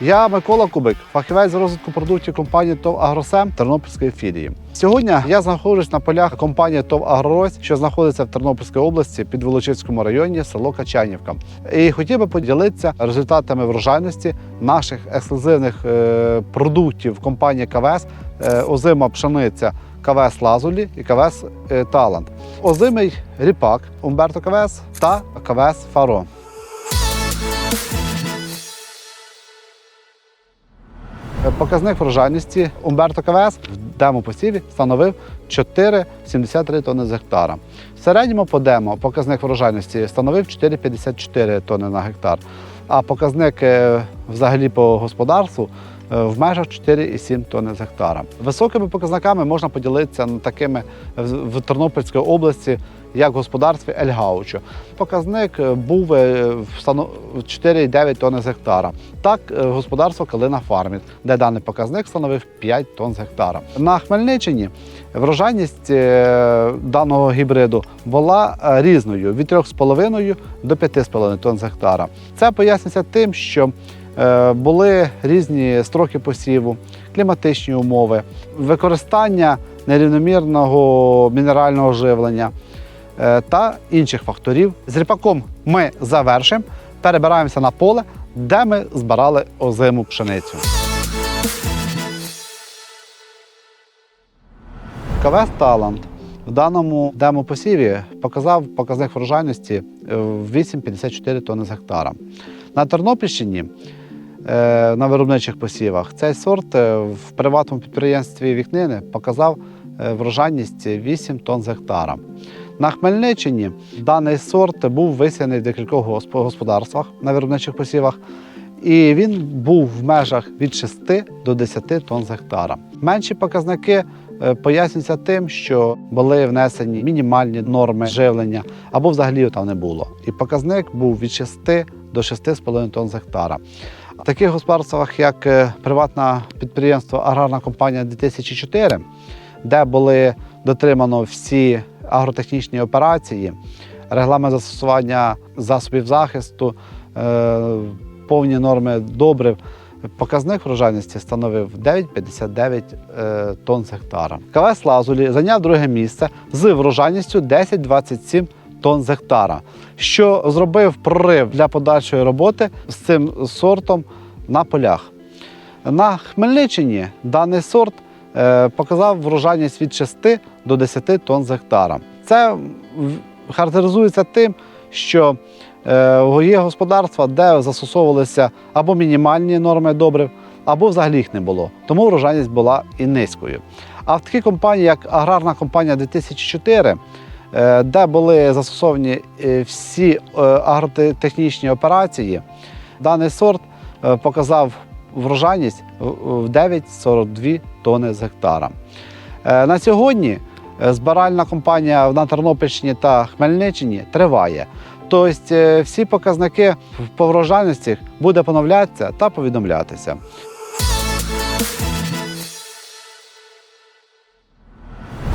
Я Микола Кубик, фахівець з розвитку продуктів компанії ТОВ Агросем Тернопільської філії. Сьогодні я знаходжусь на полях компанії ТОВ Агрорось, що знаходиться в Тернопільській області під Волочиському районі, село Качанівка. І хотів би поділитися результатами врожайності наших ексклюзивних е, продуктів компанії КВС е, озима пшениця. КВС Лазулі і КВС е, Талант, озимий ріпак Умберто КВС та КВС Фаро. Показник врожайності Умберто КВС в демопосіві становив 4,73 тонни з гектара. В середньому по демо показник врожайності становив 4,54 тонни на гектар, а показник е, взагалі по господарству е, в межах 4,7 тонни з гектара. Високими показниками можна поділитися такими в Тернопільській області, як в господарстві Ельгаучо. Показник е, був е, 4,9 тонни з гектара. Так, е, господарство Калина Фарміт, де даний показник становив 5 тонн з гектара. На Хмельниччині врожайність е, даного гібриду була е, різною від 3,5 до 5,5 тонн з гектара. Це пояснюється тим, що е, були різні строки посіву, кліматичні умови, використання нерівномірного мінерального живлення е, та інших факторів. З ріпаком ми завершимо, перебираємося на поле, де ми збирали озиму пшеницю. КВС Талант в даному демопосіві показав показник врожайності е, в 8,54 тонни з гектара. На Тернопільщині е, на виробничих посівах цей сорт е, в приватному підприємстві Вікнини показав е, врожайність 8 тонн з гектара. На Хмельниччині даний сорт був висяний в декількох господарствах на виробничих посівах, і він був в межах від 6 до 10 тонн з гектара. Менші показники е, пояснюються тим, що були внесені мінімальні норми живлення або взагалі там не було. І показник був від 6 до 6,5 тонн з гектара. В таких господарствах, як е, приватне підприємство Аграрна компанія 2004, де були дотримано всі агротехнічні операції, регламент застосування засобів захисту, е, повні норми добрив. Показник врожайності становив 9,59 е, тонн з гектара. КВС Лазулі зайняв друге місце з врожайністю 10,27 тонн з гектара, що зробив прорив для подальшої роботи з цим сортом на полях. На Хмельниччині даний сорт е, показав врожайність від 6 до 10 тонн з гектара. Це характеризується тим, що е, є господарства, де застосовувалися або мінімальні норми добрив, або взагалі їх не було. Тому врожайність була і низькою. А в такій компанії, як Аграрна компанія 2004, е, де були застосовані е, всі е, агротехнічні операції, даний сорт е, показав врожайність в- в 9,42 тонни з гектара. Е, На сьогодні е, збиральна компанія на Тернопільщині та Хмельниччині триває. Тобто е, всі показники по врожайності буде поновлятися та повідомлятися.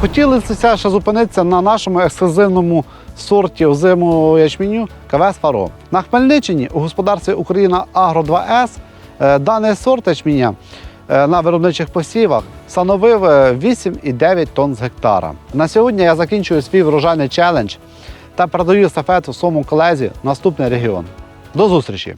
Хотілося ще зупинитися на нашому ексклюзивному сорті озимого ячменю КВС Фаро. На Хмельниччині у господарстві Україна Агро 2С е, даний сорт ячменя е, на виробничих посівах становив е, 8,9 тонн з гектара. На сьогодні я закінчую свій врожайний челендж та передаю естафету своєму колезі в наступний регіон. До зустрічі!